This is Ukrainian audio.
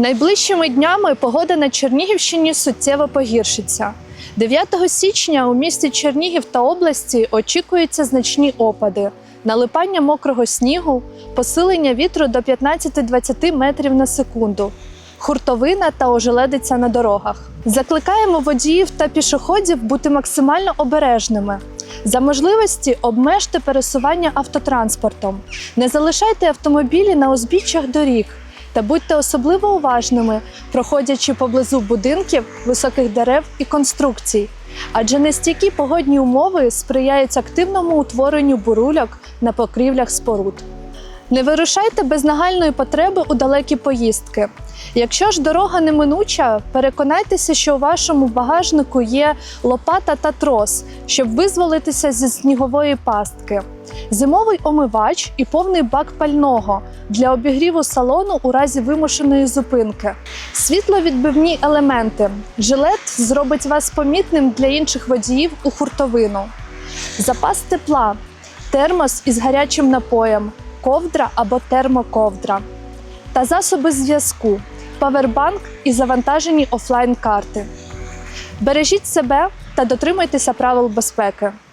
Найближчими днями погода на Чернігівщині суттєво погіршиться. 9 січня у місті Чернігів та області очікуються значні опади, налипання мокрого снігу, посилення вітру до 15-20 метрів на секунду, хуртовина та ожеледиця на дорогах. Закликаємо водіїв та пішоходів бути максимально обережними. За можливості обмежте пересування автотранспортом, не залишайте автомобілі на узбіччях доріг та будьте особливо уважними, проходячи поблизу будинків, високих дерев і конструкцій. Адже нестійкі погодні умови сприяють активному утворенню бурульок на покрівлях споруд. Не вирушайте без нагальної потреби у далекі поїздки. Якщо ж дорога неминуча, переконайтеся, що у вашому багажнику є лопата та трос, щоб визволитися зі снігової пастки, зимовий омивач і повний бак пального для обігріву салону у разі вимушеної зупинки, світловідбивні елементи. Жилет зробить вас помітним для інших водіїв у хуртовину, запас тепла, термос із гарячим напоєм, ковдра або термоковдра та засоби зв'язку, павербанк і завантажені офлайн-карти. Бережіть себе та дотримуйтеся правил безпеки.